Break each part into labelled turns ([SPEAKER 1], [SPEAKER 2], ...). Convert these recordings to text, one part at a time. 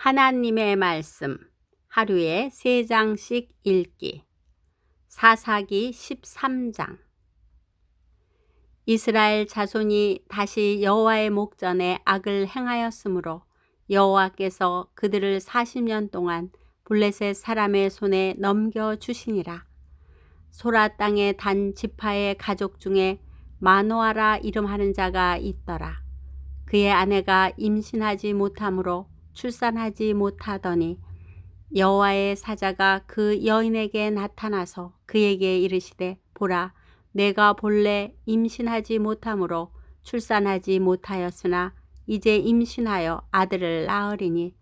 [SPEAKER 1] 하나님의 말씀 하루에 세 장씩 읽기. 사사기 13장. 이스라엘 자손이 다시 여호와의 목전에 악을 행하였으므로 여호와께서 그들을 40년 동안 블레셋 사람의 손에 넘겨 주시니라. 소라 땅의 단 지파의 가족 중에 마노아라 이름하는 자가 있더라. 그의 아내가 임신하지 못하므로 출산하지 못하더니 여호와의 사자가 그 여인에게 나타나서 그에게 이르시되 보라 내가 본래 임신하지 못하므로 출산하지 못하였으나 이제 임신하여 아들을 낳으리니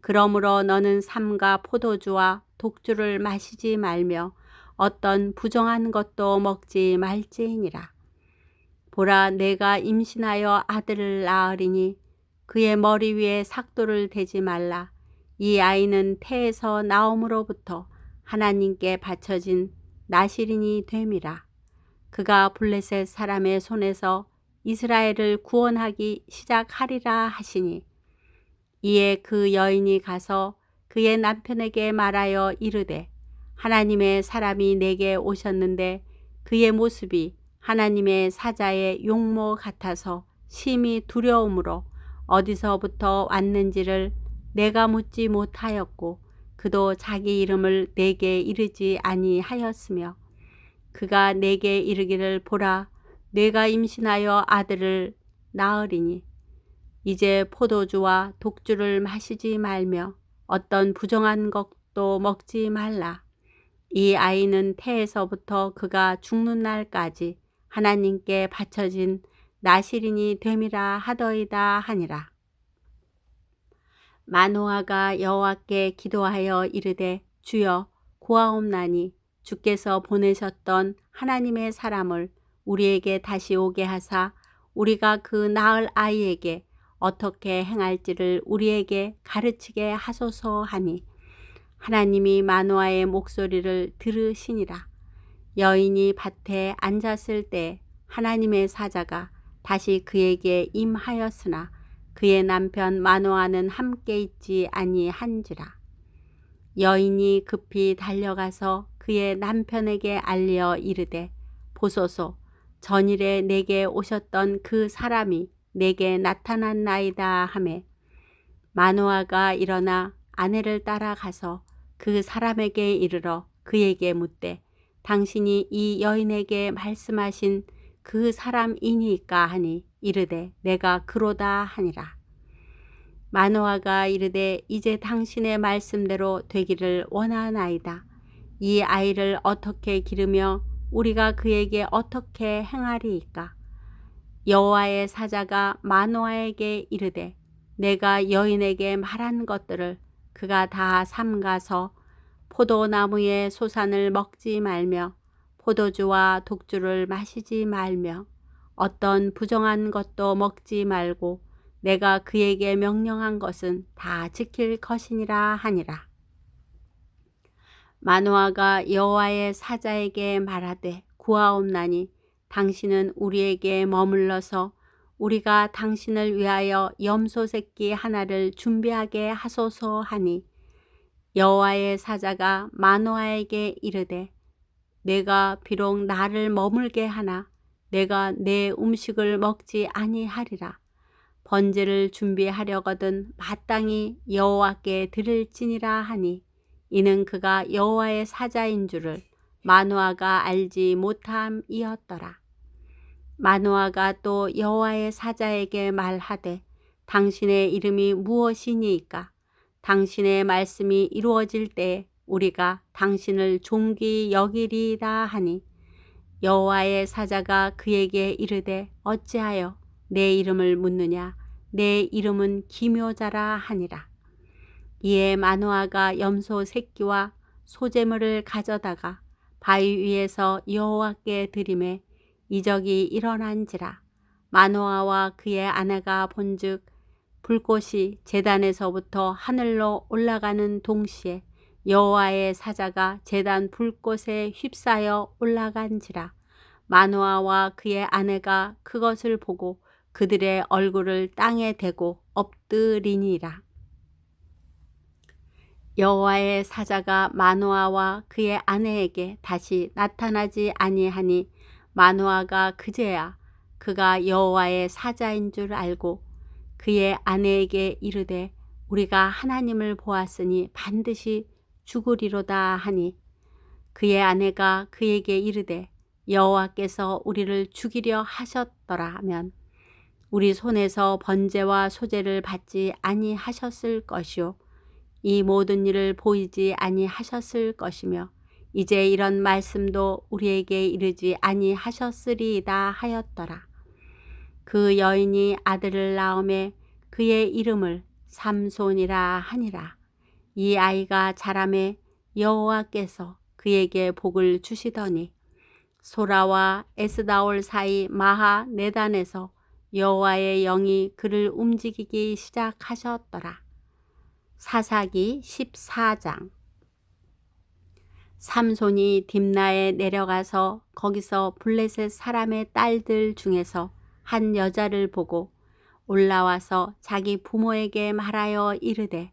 [SPEAKER 1] 그러므로 너는 삼가 포도주와 독주를 마시지 말며 어떤 부정한 것도 먹지 말지니라. 보라 내가 임신하여 아들을 낳으리니 그의 머리 위에 삭도를 대지 말라. 이 아이는 태에서 나옴으로부터 하나님께 바쳐진 나시린이 됨이라. 그가 블레셋 사람의 손에서 이스라엘을 구원하기 시작하리라 하시니 이에 그 여인이 가서 그의 남편에게 말하여 이르되 하나님의 사람이 내게 오셨는데 그의 모습이 하나님의 사자의 용모 같아서 심히 두려움으로 어디서부터 왔는지를 내가 묻지 못하였고 그도 자기 이름을 내게 이르지 아니하였으며 그가 내게 이르기를 보라 내가 임신하여 아들을 낳으리니 이제 포도주와 독주를 마시지 말며 어떤 부정한 것도 먹지 말라. 이 아이는 태에서부터 그가 죽는 날까지 하나님께 바쳐진 나시린이 됨이라 하더이다 하니라. 마노아가 여호와께 기도하여 이르되 주여 고아옵나니 주께서 보내셨던 하나님의 사람을 우리에게 다시 오게 하사 우리가 그 낳을 아이에게 어떻게 행할지를 우리에게 가르치게 하소서 하니 하나님이 마노아의 목소리를 들으시니라 여인이 밭에 앉았을 때 하나님의 사자가 다시 그에게 임하였으나 그의 남편 마노아는 함께 있지 아니한지라. 여인이 급히 달려가서 그의 남편에게 알려 이르되 보소서 전일에 내게 오셨던 그 사람이 내게 나타났나이다 하매 마노아가 일어나 아내를 따라가서 그 사람에게 이르러 그에게 묻되 당신이 이 여인에게 말씀하신 그 사람이니까 하니 이르되 내가 그로다 하니라. 마노아가 이르되 이제 당신의 말씀대로 되기를 원하나이다. 이 아이를 어떻게 기르며 우리가 그에게 어떻게 행하리이까? 여호와의 사자가 마노아에게 이르되 내가 여인에게 말한 것들을 그가 다 삼가서 포도나무의 소산을 먹지 말며 포도주와 독주를 마시지 말며 어떤 부정한 것도 먹지 말고 내가 그에게 명령한 것은 다 지킬 것이니라 하니라. 마노아가 여호와의 사자에게 말하되 구하옵나니 당신은 우리에게 머물러서 우리가 당신을 위하여 염소 새끼 하나를 준비하게 하소서 하니 여호와의 사자가 마노아에게 이르되 내가 비록 나를 머물게 하나 내가 내 음식을 먹지 아니하리라. 번제를 준비하려거든 마땅히 여호와께 드릴지니라 하니 이는 그가 여호와의 사자인 줄을 마누아가 알지 못함이었더라. 마누아가 또 여호와의 사자에게 말하되 당신의 이름이 무엇이니까 당신의 말씀이 이루어질 때 우리가 당신을 종기 여기리다 하니 여호와의 사자가 그에게 이르되 어찌하여 내 이름을 묻느냐? 내 이름은 기묘자라 하니라. 이에 마노아가 염소 새끼와 소재물을 가져다가 바위 위에서 여호와께 드림에 이적이 일어난지라. 마노아와 그의 아내가 본즉 불꽃이 재단에서부터 하늘로 올라가는 동시에 여호와의 사자가 제단 불꽃에 휩싸여 올라간지라 마노아와 그의 아내가 그것을 보고 그들의 얼굴을 땅에 대고 엎드리니라. 여호와의 사자가 마노아와 그의 아내에게 다시 나타나지 아니하니 마노아가 그제야 그가 여호와의 사자인 줄 알고 그의 아내에게 이르되 우리가 하나님을 보았으니 반드시 죽으리로다 하니 그의 아내가 그에게 이르되 여호와께서 우리를 죽이려 하셨더라 하면 우리 손에서 번제와 소제를 받지 아니하셨을 것이요 이 모든 일을 보이지 아니하셨을 것이며 이제 이런 말씀도 우리에게 이르지 아니하셨으리이다 하였더라. 그 여인이 아들을 낳음에 그의 이름을 삼손이라 하니라. 이 아이가 자라매 여호와께서 그에게 복을 주시더니 소라와 에스다올 사이 마하 네단에서 여호와의 영이 그를 움직이기 시작하셨더라. 사사기 14장 삼손이 딥나에 내려가서 거기서 블레셋 사람의 딸들 중에서 한 여자를 보고 올라와서 자기 부모에게 말하여 이르되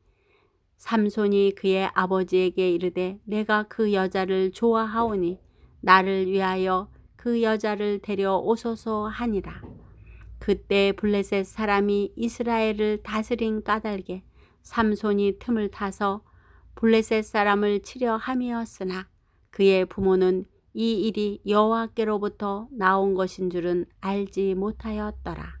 [SPEAKER 1] 삼손이 그의 아버지에게 이르되 내가 그 여자를 좋아하오니 나를 위하여 그 여자를 데려오소서 하니라. 그때 블레셋 사람이 이스라엘을 다스린 까닭에 삼손이 틈을 타서 블레셋 사람을 치려 함이었으나 그의 부모는 이 일이 여호와께로부터 나온 것인 줄은 알지 못하였더라.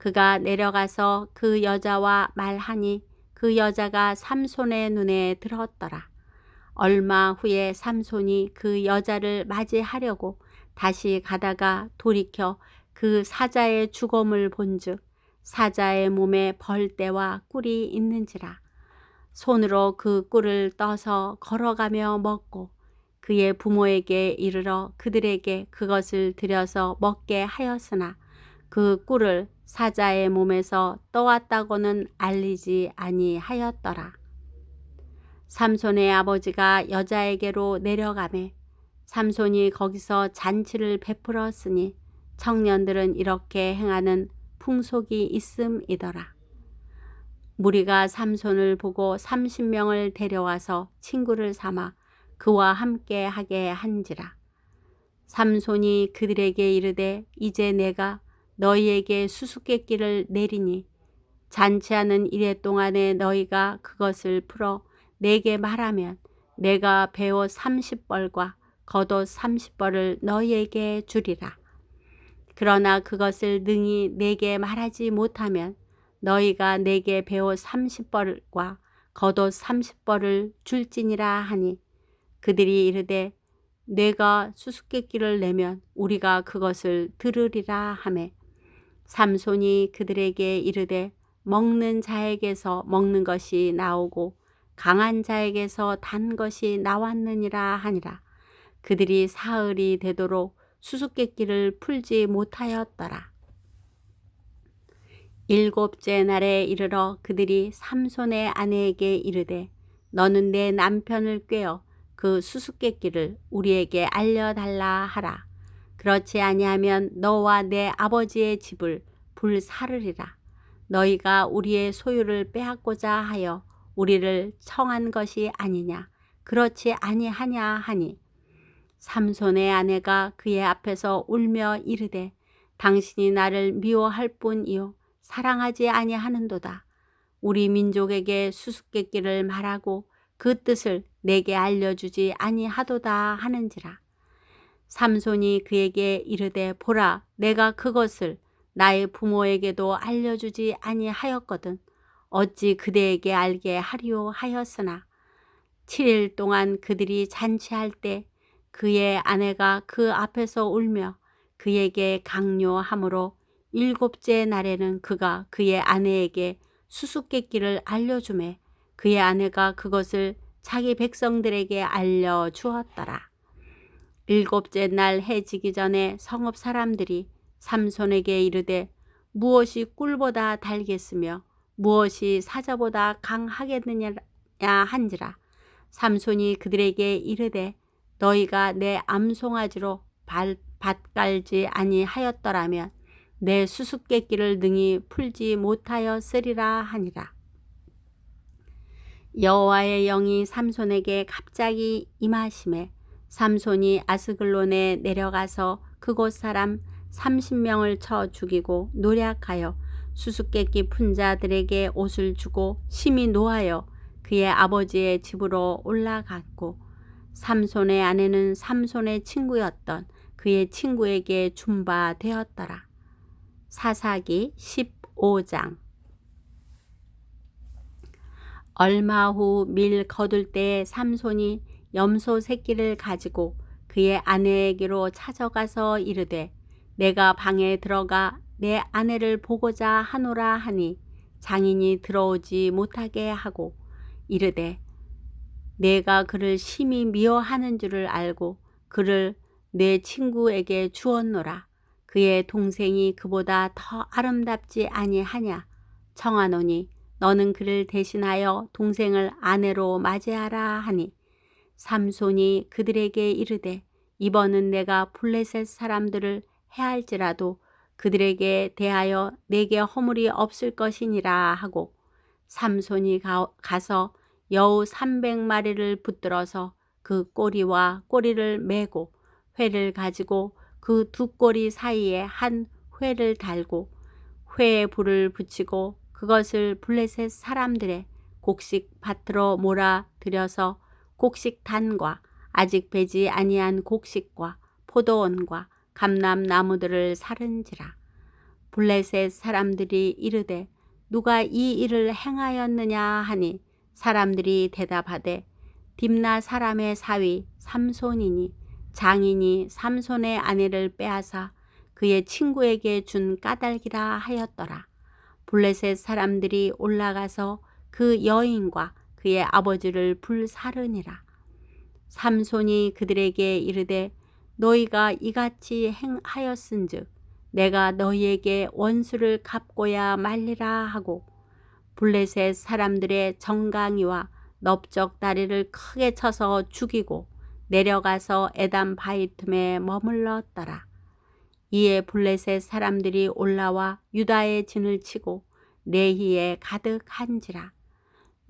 [SPEAKER 1] 그가 내려가서 그 여자와 말하니 그 여자가 삼손의 눈에 들었더라. 얼마 후에 삼손이 그 여자를 맞이하려고 다시 가다가 돌이켜 그 사자의 죽음을 본즉 사자의 몸에 벌떼와 꿀이 있는지라 손으로 그 꿀을 떠서 걸어가며 먹고 그의 부모에게 이르러 그들에게 그것을 들여서 먹게 하였으나 그 꿀을 사자의 몸에서 떠왔다고는 알리지 아니하였더라. 삼손의 아버지가 여자에게로 내려가매 삼손이 거기서 잔치를 베풀었으니 청년들은 이렇게 행하는 풍속이 있음이더라. 무리가 삼손을 보고 삼십 명을 데려와서 친구를 삼아 그와 함께 하게 한지라. 삼손이 그들에게 이르되 이제 내가 너희에게 수수께끼를 내리니 잔치하는 이래 동안에 너희가 그것을 풀어 내게 말하면 내가 배옷 삼십 벌과 겉옷 삼십 벌을 너희에게 주리라. 그러나 그것을 능히 내게 말하지 못하면 너희가 내게 배옷 삼십 벌과 겉옷 삼십 벌을 줄지니라 하니 그들이 이르되 내가 수수께끼를 내면 우리가 그것을 들으리라 하매 삼손이 그들에게 이르되 먹는 자에게서 먹는 것이 나오고 강한 자에게서 단 것이 나왔느니라 하니라 그들이 사흘이 되도록 수수께끼를 풀지 못하였더라. 일곱째 날에 이르러 그들이 삼손의 아내에게 이르되 너는 내 남편을 꿰어 그 수수께끼를 우리에게 알려달라 하라. 그렇지 아니하면 너와 내 아버지의 집을 불사르리라. 너희가 우리의 소유를 빼앗고자 하여 우리를 청한 것이 아니냐. 그렇지 아니하냐 하니 삼손의 아내가 그의 앞에서 울며 이르되 당신이 나를 미워할 뿐이요 사랑하지 아니하는도다. 우리 민족에게 수수께끼를 말하고 그 뜻을 내게 알려주지 아니하도다 하는지라. 삼손이 그에게 이르되 보라 내가 그것을 나의 부모에게도 알려주지 아니하였거든 어찌 그대에게 알게 하리오 하였으나 7일 동안 그들이 잔치할 때 그의 아내가 그 앞에서 울며 그에게 강요함으로 일곱째 날에는 그가 그의 아내에게 수수께끼를 알려주매 그의 아내가 그것을 자기 백성들에게 알려주었더라. 일곱째 날 해지기 전에 성읍 사람들이 삼손에게 이르되 무엇이 꿀보다 달겠으며 무엇이 사자보다 강하겠느냐 한지라 삼손이 그들에게 이르되 너희가 내 암송아지로 발, 밭 깔지 아니하였더라면 내 수수께끼를 능히 풀지 못하였으리라 하니라. 여호와의 영이 삼손에게 갑자기 임하심에 삼손이 아스글론에 내려가서 그곳 사람 30명을 쳐 죽이고 노략하여 수수께끼 푼 자들에게 옷을 주고 심히 노하여 그의 아버지의 집으로 올라갔고 삼손의 아내는 삼손의 친구였던 그의 친구에게 준바되었더라. 사사기 15장 얼마 후 밀 거둘 때에 삼손이 염소 새끼를 가지고 그의 아내에게로 찾아가서 이르되 내가 방에 들어가 내 아내를 보고자 하노라 하니 장인이 들어오지 못하게 하고 이르되 내가 그를 심히 미워하는 줄을 알고 그를 내 친구에게 주었노라. 그의 동생이 그보다 더 아름답지 아니하냐? 청하노니 너는 그를 대신하여 동생을 아내로 맞이하라 하니 삼손이 그들에게 이르되 이번은 내가 블레셋 사람들을 해할지라도 그들에게 대하여 내게 허물이 없을 것이니라 하고 삼손이 가, 가서 여우 300마리를 붙들어서 그 꼬리와 꼬리를 메고 회를 가지고 그 두 꼬리 사이에 한 회를 달고 회에 불을 붙이고 그것을 블레셋 사람들의 곡식 밭으로 몰아 들여서 곡식 단과 아직 배지 아니한 곡식과 포도원과 감람 나무들을 사른지라. 블레셋 사람들이 이르되 누가 이 일을 행하였느냐 하니 사람들이 대답하되 딥나 사람의 사위 삼손이니 장인이 삼손의 아내를 빼앗아 그의 친구에게 준 까닭이라 하였더라. 블레셋 사람들이 올라가서 그 여인과 그의 아버지를 불사르니라. 삼손이 그들에게 이르되 너희가 이같이 행하였은즉 내가 너희에게 원수를 갚고야 말리라 하고 블레셋 사람들의 정강이와 넓적 다리를 크게 쳐서 죽이고 내려가서 에담 바이틈에 머물렀더라. 이에 블레셋 사람들이 올라와 유다의 진을 치고 레히에 가득한지라.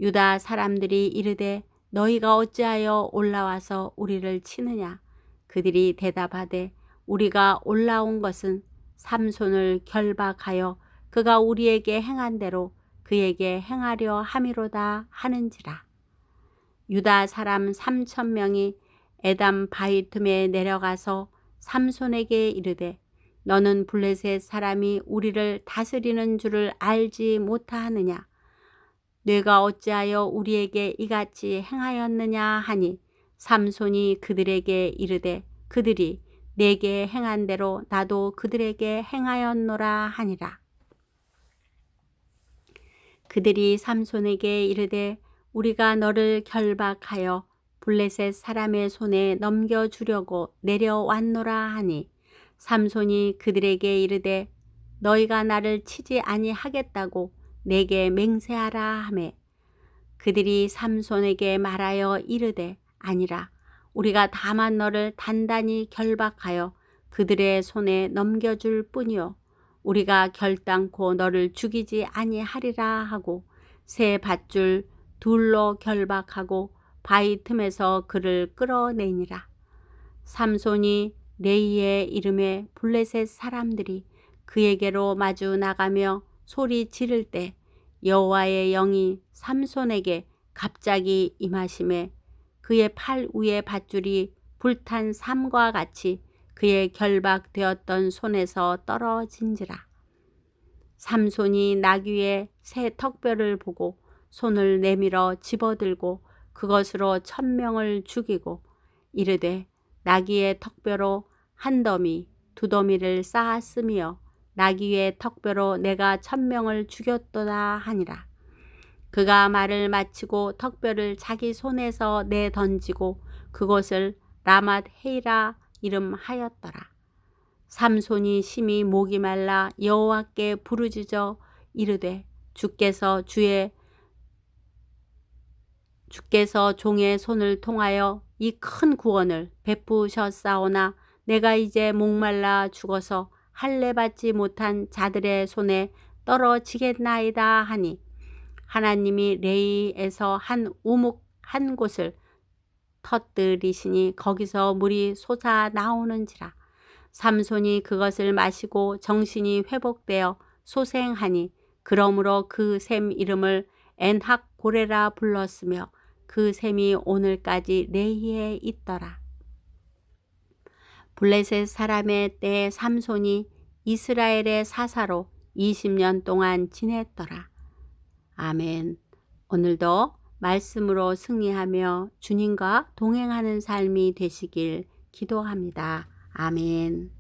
[SPEAKER 1] 유다 사람들이 이르되 너희가 어찌하여 올라와서 우리를 치느냐? 그들이 대답하되 우리가 올라온 것은 삼손을 결박하여 그가 우리에게 행한 대로 그에게 행하려 함이로다 하는지라. 유다 사람 삼천 명이 에담 바이툼에 내려가서 삼손에게 이르되 너는 블레셋 사람이 우리를 다스리는 줄을 알지 못하느냐 내가 어찌하여 우리에게 이같이 행하였느냐 하니 삼손이 그들에게 이르되 그들이 내게 행한 대로 나도 그들에게 행하였노라 하니라. 그들이 삼손에게 이르되 우리가 너를 결박하여 블레셋 사람의 손에 넘겨주려고 내려왔노라 하니 삼손이 그들에게 이르되 너희가 나를 치지 아니하겠다고 내게 맹세하라 하매 그들이 삼손에게 말하여 이르되 아니라 우리가 다만 너를 단단히 결박하여 그들의 손에 넘겨줄 뿐이요. 우리가 결단코 너를 죽이지 아니하리라 하고 새 밧줄 둘로 결박하고 바위 틈에서 그를 끌어내니라. 삼손이 레이의 이름에 블레셋 사람들이 그에게로 마주 나가며 소리 지를 때 여호와의 영이 삼손에게 갑자기 임하심에 그의 팔 위의 밧줄이 불탄 삼과 같이 그의 결박되었던 손에서 떨어진지라. 삼손이 나귀의 새 턱뼈를 보고 손을 내밀어 집어들고 그것으로 천명을 죽이고 이르되 나귀의 턱뼈로 한 더미 두 더미를 쌓았으며 나귀의 턱뼈로 내가 천명을 죽였도다 하니라. 그가 말을 마치고 턱뼈를 자기 손에서 내 던지고 그곳을 라맛 헤이라 이름하였더라. 삼손이 심히 목이 말라 여호와께 부르짖어 이르되 주께서 주의 주께서 종의 손을 통하여 이 큰 구원을 베푸셨사오나 내가 이제 목말라 죽어서 할례 받지 못한 자들의 손에 떨어지겠나이다 하니 하나님이 레이에서 한 우묵 한 곳을 터뜨리시니 거기서 물이 솟아 나오는지라 삼손이 그것을 마시고 정신이 회복되어 소생하니 그러므로 그 샘 이름을 엔학 고레라 불렀으며 그 샘이 오늘까지 레이에 있더라. 블레셋 사람의 때 삼손이 이스라엘의 사사로 20년 동안 지냈더라. 아멘. 오늘도 말씀으로 승리하며 주님과 동행하는 삶이 되시길 기도합니다. 아멘.